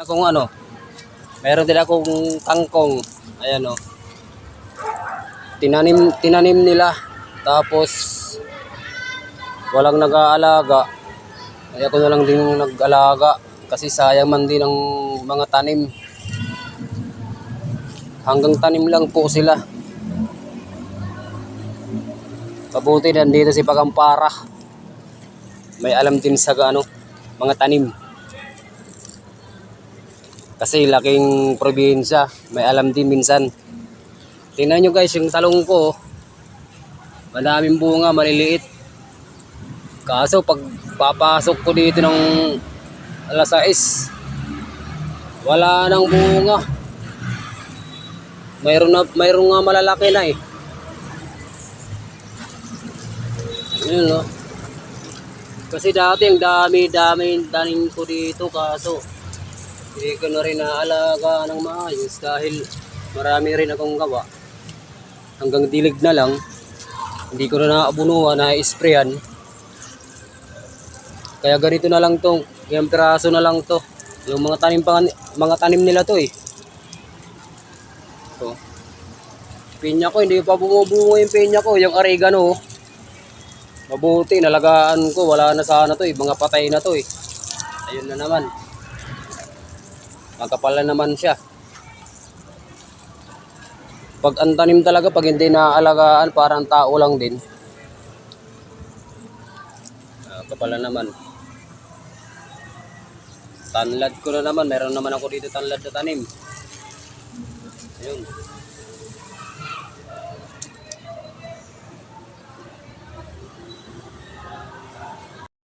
akong ano, meron din akong kangkong. Ayan o. Tinanim, tinanim nila. Tapos, walang nag-aalaga. Kaya ako na lang din nag-alaga. Kasi sayang man din ang mga tanim. Hanggang tanim lang po sila. Mabuti nandito si Pagampara. May alam din sa ano, mga tanim. Kasi laking probinsya, may alam din minsan. Tingnan nyo guys, yung talong ko, madaming bunga, maliliit. Kaso pag papasok ko dito ng alas 6, wala nang bunga. Mayroon na mayroon nga malalaki na eh. Yun no. Kasi dati ang dami-dami tanim ko dito kaso hindi ko na rin naalaga ng maayos dahil marami rin akong gawa. Hanggang dilig na lang. Hindi ko na naabunuhan, na-sprayan. Kaya ganito na lang to. Yung piraso na lang to. Yung mga tanim pa, mga tanim nila to eh. To. Pinya ko, hindi pa bumubungo yung pinya ko. Yung oregano, mabuti, nalagaan ko. Wala na sana to eh. Mga patay na to eh. Ayun na naman. Magkapal na naman siya. Pag ang tanim talaga, pag hindi naaalagaan, parang tao lang din. Ah, kapal na naman. Tanlad ko na naman. Meron naman ako dito tanlad na tanim. Ayun.